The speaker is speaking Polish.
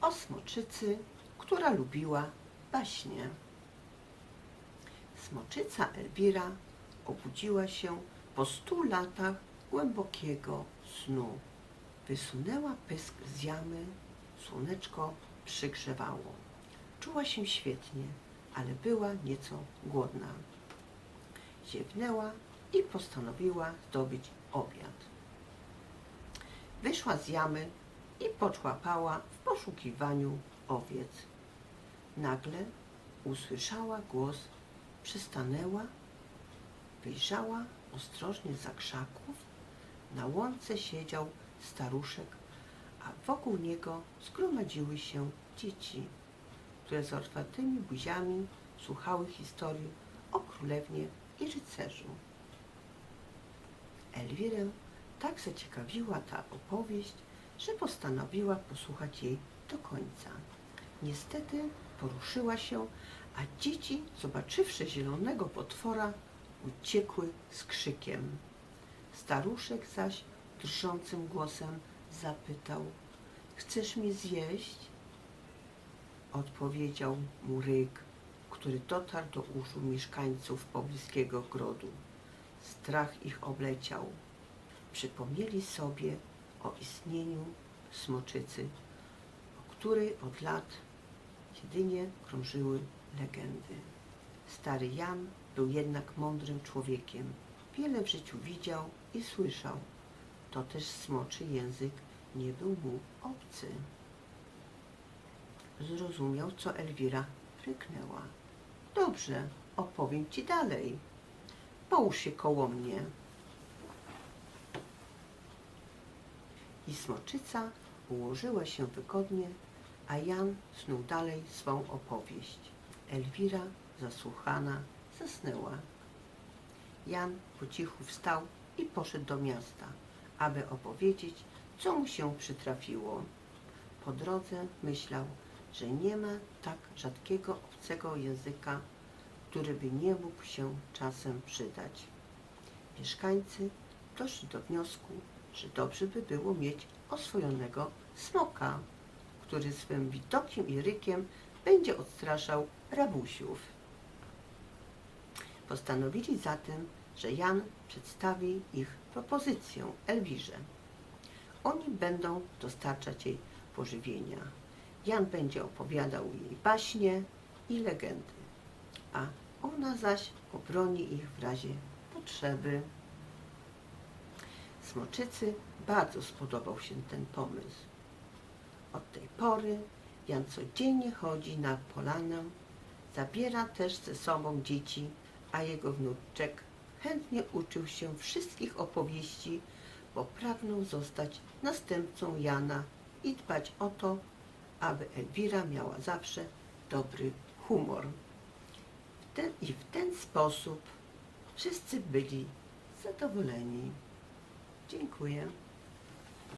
O smoczycy, która lubiła baśnie. Smoczyca Elwira obudziła się po stu latach głębokiego snu. Wysunęła pysk z jamy, słoneczko przygrzewało. Czuła się świetnie, ale była nieco głodna. Ziewnęła i postanowiła zdobyć obiad. Wyszła z jamy i poczłapała w poszukiwaniu owiec. Nagle usłyszała głos, przystanęła, wyjrzała ostrożnie za krzaków. Na łące siedział staruszek, a wokół niego zgromadziły się dzieci, które z otwartymi buziami słuchały historii o królewnie i rycerzu. Elwirę tak zaciekawiła ta opowieść, że postanowiła posłuchać jej do końca. Niestety poruszyła się, a dzieci, zobaczywszy zielonego potwora, uciekły z krzykiem. Staruszek zaś drżącym głosem zapytał: Chcesz mnie zjeść? Odpowiedział mu ryk, który dotarł do uszu mieszkańców pobliskiego grodu. Strach ich obleciał. Przypomnieli sobie o istnieniu smoczycy, o której od lat jedynie krążyły legendy. Stary Jan był jednak mądrym człowiekiem. Wiele w życiu widział i słyszał. To też smoczy język nie był mu obcy. Zrozumiał, co Elwira ryknęła. Dobrze, opowiem ci dalej. Połóż się koło mnie. I smoczyca ułożyła się wygodnie, a Jan snuł dalej swą opowieść. Elwira, zasłuchana, zasnęła. Jan po cichu wstał i poszedł do miasta, aby opowiedzieć, co mu się przytrafiło. Po drodze myślał, że nie ma tak rzadkiego obcego języka, który by nie mógł się czasem przydać. Mieszkańcy doszli do wniosku, że dobrze by było mieć oswojonego smoka, który swym widokiem i rykiem będzie odstraszał rabusiów. Postanowili zatem, że Jan przedstawi ich propozycję Elwirze. Oni będą dostarczać jej pożywienia. Jan będzie opowiadał jej baśnie i legendy, a ona zaś obroni ich w razie potrzeby. Smoczycy bardzo spodobał się ten pomysł. Od tej pory Jan codziennie chodzi na polanę, zabiera też ze sobą dzieci, a jego wnuczek chętnie uczył się wszystkich opowieści, bo pragnął zostać następcą Jana i dbać o to, aby Elwira miała zawsze dobry humor. W ten, I w ten sposób wszyscy byli zadowoleni. Dziękuję.